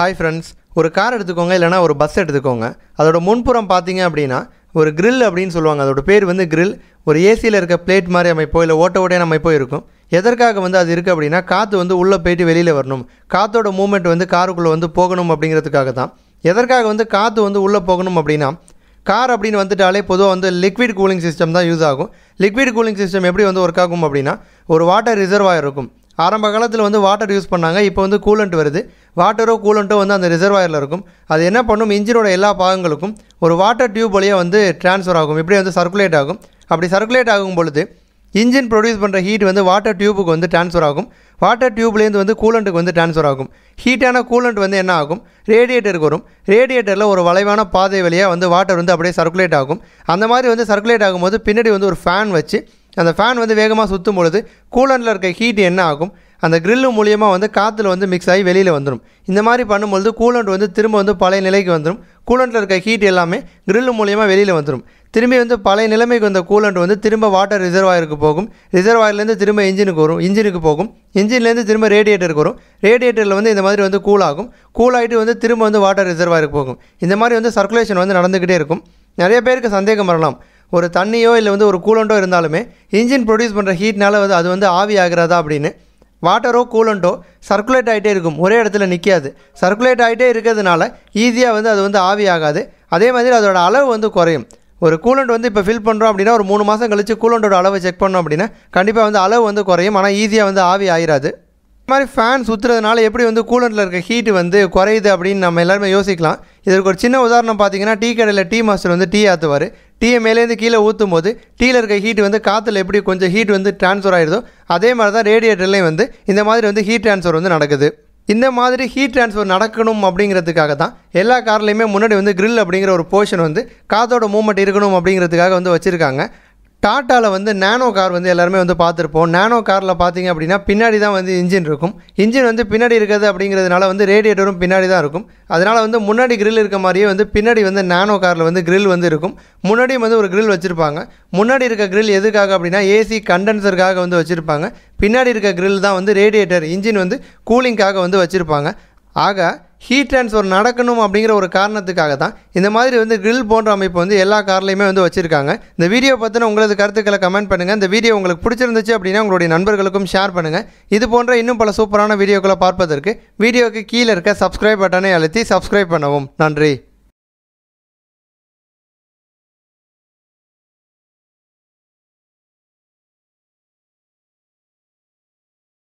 Hi friends ஒரு car எடுத்துக்கோங்க இல்லைனா ஒரு பஸ் எடுத்துக்கோங்க. அதோட முன்புறம் பார்த்தீங்க அப்படின்னா ஒரு கிரில் அப்படின்னு சொல்லுவாங்க. அதோட பேர் வந்து கிரில் ஒரு ஏசியில் இருக்க பிளேட் மாதிரி அமைப்போ இல்லை ஓட்ட ஓட்டையான அமைப்போ இருக்கும். எதற்காக வந்து அது இருக்குது அப்படின்னா காற்று வந்து உள்ளே போயிட்டு வெளியில் வரணும். காற்றோட மூமெண்ட் வந்து காருக்குள்ளே வந்து போகணும் அப்படிங்கிறதுக்காக தான். எதற்காக வந்து காற்று வந்து உள்ளே போகணும் அப்படின்னா கார் அப்படின்னு வந்துட்டாலே பொதுவாக வந்து லிக்விட் கூலிங் சிஸ்டம் தான் யூஸ் ஆகும். லிக்விட் கூலிங் சிஸ்டம் எப்படி வந்து ஒர்க் ஆகும் அப்படின்னா ஒரு வாட்டர் ரிசர்வாக இருக்கும். ஆரம்ப காலத்தில் வந்து வாட்டர் யூஸ் பண்ணாங்க இப்போ வந்து கூலண்ட் வருது. வாட்டரோ கூலண்ட்டோ வந்து அந்த ரிசர்வாயரில் இருக்கும். அது என்ன பண்ணும்? இன்ஜினோட எல்லா பாகங்களுக்கும் ஒரு வாட்டர் டியூப் வழியாக வந்து ட்ரான்ஸ்ஃபர் ஆகும். இப்படி வந்து சர்க்குலேட் ஆகும். அப்படி சர்க்குலேட் ஆகும் பொழுது இன்ஜின் ப்ரொடியூஸ் பண்ணுற ஹீட் வந்து வாட்டர் டியூபுக்கு வந்து ட்ரான்ஸ்ஃபர் ஆகும். வாட்டர் டியூப்லேருந்து வந்து கூலண்ட்டுக்கு வந்து ட்ரான்ஸ்ஃபர் ஆகும். ஹீட்டான கூலண்ட் வந்து என்ன ஆகும்? ரேடியேட்டருக்கு வரும். ரேடியேட்டரில் ஒரு வளைவான பாதை வழியாக வந்து வாட்டர் வந்து அப்படியே சர்க்குலேட் ஆகும். அந்த மாதிரி வந்து சர்க்குலேட் ஆகும்போது பின்னாடி வந்து ஒரு ஃபேன் வச்சு அந்த ஃபேன் வந்து வேகமாக சுற்றும் பொழுது கூலண்டில் இருக்க ஹீட் என்ன ஆகும்? அந்த க்ரில்லு மூலியமாக வந்து காற்றுல வந்து மிக்ஸ் ஆகி வெளியில் வந்துடும் இந்த மாதிரி பண்ணும்பொழுது கூலண்ட் வந்து திரும்ப வந்து பழைய நிலைக்கு வந்துடும் கூலண்ட்டில் இருக்க ஹீட் எல்லாமே க்ரில்லு மூலியமாக வெளியில் வந்துடும் திரும்பி வந்து பழைய நிலைமைக்கு வந்த கூலண்ட் வந்து திரும்ப வாட்டர் ரிசர்வாயருக்கு போகும். ரிசர்வாயர்லேருந்து திரும்ப இன்ஜினுக்கு வரும் இன்ஜினுக்கு போகும். இன்ஜின்லேருந்து திரும்ப ரேடியேட்டருக்கு வரும். ரேடியேட்டரில் வந்து இந்த மாதிரி வந்து கூல் ஆகும். கூல் ஆகிட்டு வந்து திரும்ப வந்து வாட்டர் ரிசர்வாயருக்கு போகும். இந்த மாதிரி வந்து சர்க்குலேஷன் வந்து நடந்துக்கிட்டே இருக்கும். நிறைய பேருக்கு சந்தேகம் வரலாம். ஒரு தண்ணியோ இல்லை வந்து ஒரு கூலண்ட்டோ இருந்தாலுமே இன்ஜின் ப்ரொடியூஸ் பண்ணுற ஹீட்னால் வந்து அது வந்து ஆவி ஆகிறதா அப்படின்னு வாட்டரோ கூலண்ட்டோ சர்க்குலேட் ஆகிட்டே இருக்கும். ஒரே இடத்துல நிற்காது சர்க்குலேட் ஆகிட்டே இருக்கிறதுனால ஈஸியாக வந்து அது வந்து ஆவி ஆகாது. அதே மாதிரி அதோட அளவு வந்து குறையும். ஒரு கூலண்ட் வந்து இப்போ ஃபில் பண்ணுறோம் அப்படின்னா ஒரு மூணு மாதம் கழிச்சு கூலண்டோட அளவை செக் பண்ணோம் அப்படின்னா கண்டிப்பாக வந்து அளவு வந்து குறையும். ஆனால் ஈஸியாக வந்து ஆவி ஆயிராது. இந்த மாதிரி ஃபேன் சுற்றுறதுனால எப்படி வந்து கூலண்டில் இருக்க ஹீட் வந்து குறையுது அப்படின்னு நம்ம எல்லாருமே யோசிக்கலாம். இதற்கு ஒரு சின்ன உதாரணம் பார்த்தீங்கன்னா டீ கடையில் டீ மாஸ்டர் வந்து டீ ஆற்றுவார் டீயை மேலேருந்து கீழே ஊற்றும் போது டீயில் இருக்க ஹீட் வந்து காற்றுல எப்படி கொஞ்சம் ஹீட் வந்து ட்ரான்ஸ்ஃபர் ஆகிடுதோ அதே மாதிரி தான் ரேடியேட்டர்லேயும் வந்து இந்த மாதிரி வந்து ஹீட் ட்ரான்ஸ்ஃபர் வந்து நடக்குது. இந்த மாதிரி ஹீட் ட்ரான்ஸ்ஃபர் நடக்கணும் அப்படிங்கிறதுக்காக தான் எல்லா கார்லேயுமே முன்னாடி வந்து க்ரில் அப்படிங்கிற ஒரு போர்ஷன் வந்து காற்றோட மூவ்மெண்ட் இருக்கணும் அப்படிங்கிறதுக்காக வந்து வச்சுருக்காங்க. டாட்டாவில் வந்து நேனோ கார் வந்து எல்லாருமே வந்து பார்த்துருப்போம். நேனோ காரில் பார்த்தீங்க அப்படின்னா பின்னாடி தான் வந்து இன்ஜின் இருக்கும். இன்ஜின் வந்து பின்னாடி இருக்கிறது அப்படிங்கிறதுனால வந்து ரேடியேட்டரும் பின்னாடி தான் இருக்கும். அதனால் வந்து முன்னாடி கிரில் இருக்க மாதிரியே வந்து பின்னாடி வந்து நேனோ காரில் வந்து கிரில் வந்து இருக்கும். முன்னாடியும் வந்து ஒரு கிரில் வச்சுருப்பாங்க. முன்னாடி இருக்க கிரில் எதுக்காக அப்படின்னா ஏசி கண்டென்சருக்காக வந்து வச்சுருப்பாங்க. பின்னாடி இருக்க கிரில் தான் வந்து ரேடியேட்டர் இன்ஜின் வந்து கூலிங்காக வந்து வச்சுருப்பாங்க. ஆக ஹீட் ட்ரான்ஸ்ஃபர் நடக்கணும் அப்படிங்கிற ஒரு காரணத்துக்காக தான் இந்த மாதிரி வந்து கிரில் போன்ற அமைப்பு வந்து எல்லா கார்லையுமே வந்து வச்சுருக்காங்க. இந்த வீடியோ பற்றின உங்களது கருத்துக்களை கமெண்ட் பண்ணுங்கள் இந்த வீடியோ உங்களுக்கு பிடிச்சிருந்துச்சு அப்படின்னா உங்களுடைய நண்பர்களுக்கும் ஷேர் பண்ணுங்கள் இது போன்ற இன்னும் பல சூப்பரான வீடியோக்களை பார்ப்பதற்கு வீடியோக்கு கீழே இருக்க சப்ஸ்கிரைப் பட்டனை அழுத்தி சப்ஸ்கிரைப் பண்ணவும். நன்றி.